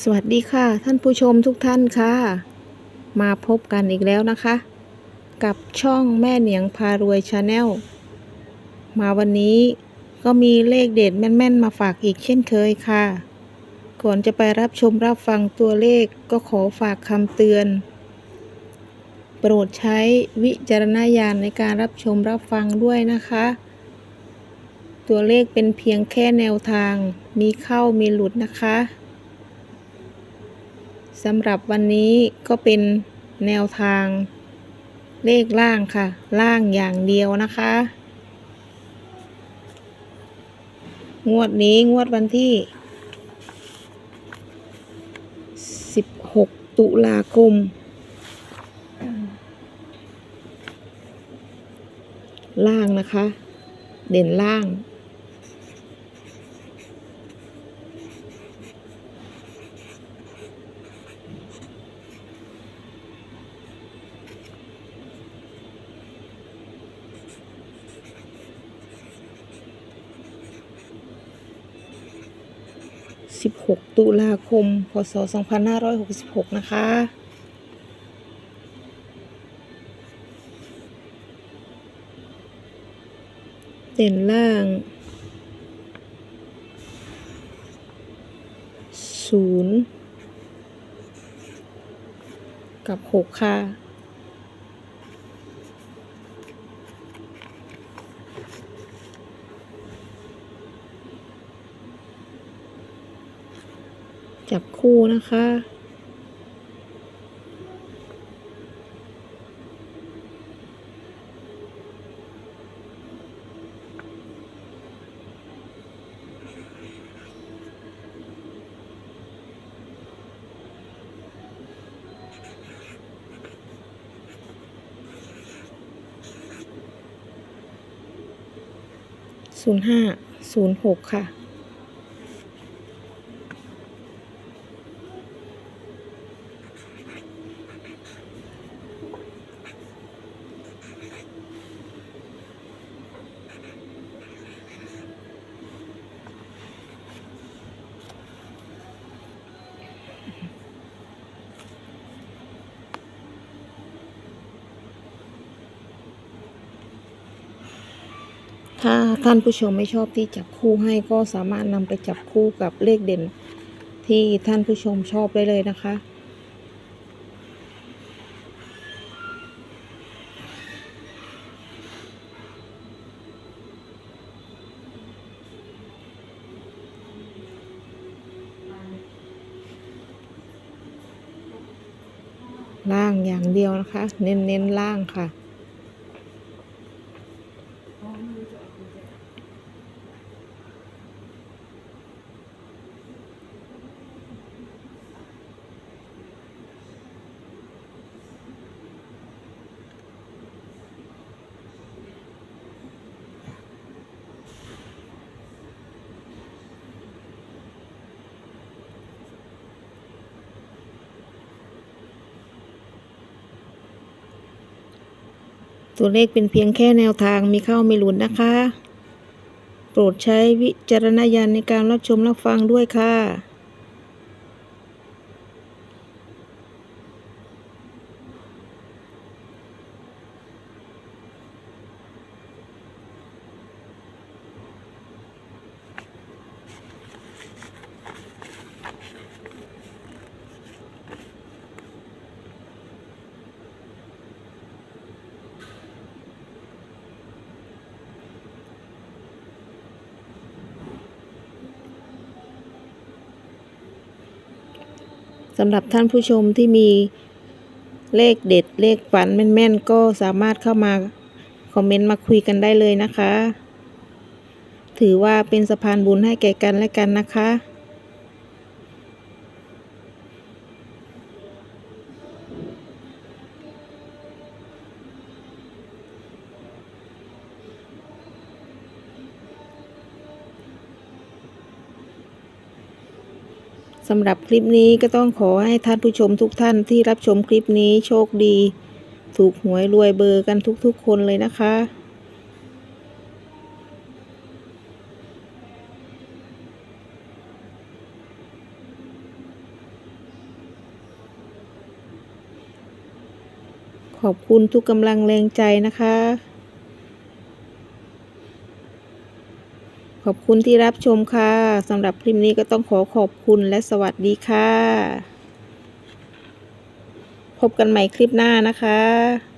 สวัสดีค่ะ ท่านผู้ชมทุกท่านค่ะ มาพบกันอีกแล้วนะคะ กับช่องแม่เหนียงพารวยชาแนลมาวันนี้ก็มีเลขเด็ดแม่นๆ มาฝากอีกเช่นเคยค่ะ ก่อนจะไปรับชมรับฟังตัวเลขก็ขอฝากคำเตือน โปรดใช้วิจารณญาณในการรับชมรับฟังด้วยนะคะ ตัวเลขเป็นเพียงแค่แนวทางมีเข้ามีหลุดนะคะ สำหรับวันนี้ก็เป็นแนวทางเลขล่างค่ะ ล่างอย่างเดียวนะคะ งวดนี้งวดวันที่ 16 ตุลาคมล่างนะคะ เด่นล่าง 16 ตุลาคม พศ 2566 นะคะ เด่นล่าง 0 กับ 6 ค่ะ จับคู่นะคะศูนย์ห้าศูนย์หกค่ะ ถ้าท่านผู้ชมไม่ชอบที่จับคู่ให้ก็สามารถนำไปจับคู่กับเลขเด่น ที่ท่านผู้ชมชอบได้เลยนะคะ ล่างอย่างเดียวนะคะ เน้นเน้นๆล่างค่ะ ตัวเลขเป็นเพียงแค่แนวทางมีเข้าไม่หลุดนะคะ โปรดใช้วิจารณญาณในการรับชมรับฟังด้วยค่ะ สำหรับท่านผู้ชมที่มีเลขเด็ดเลขฝันแม่นๆ ก็สามารถเข้ามาคอมเมนต์มาคุยกันได้เลยนะคะ ถือว่าเป็นสะพานบุญให้แก่กันและกันนะคะ สำหรับคลิปนี้ก็ต้องขอให้ท่านผู้ชมทุกท่านที่รับชมคลิปนี้โชคดี ถูกหวยรวยเบอร์กันทุกๆ คนเลยนะคะ ขอบคุณทุกกำลังแรงใจนะคะ ขอบคุณที่รับชมค่ะสำหรับคลิปนี้ก็ต้องขอขอบคุณและสวัสดีค่ะ พบกันใหม่คลิปหน้านะคะ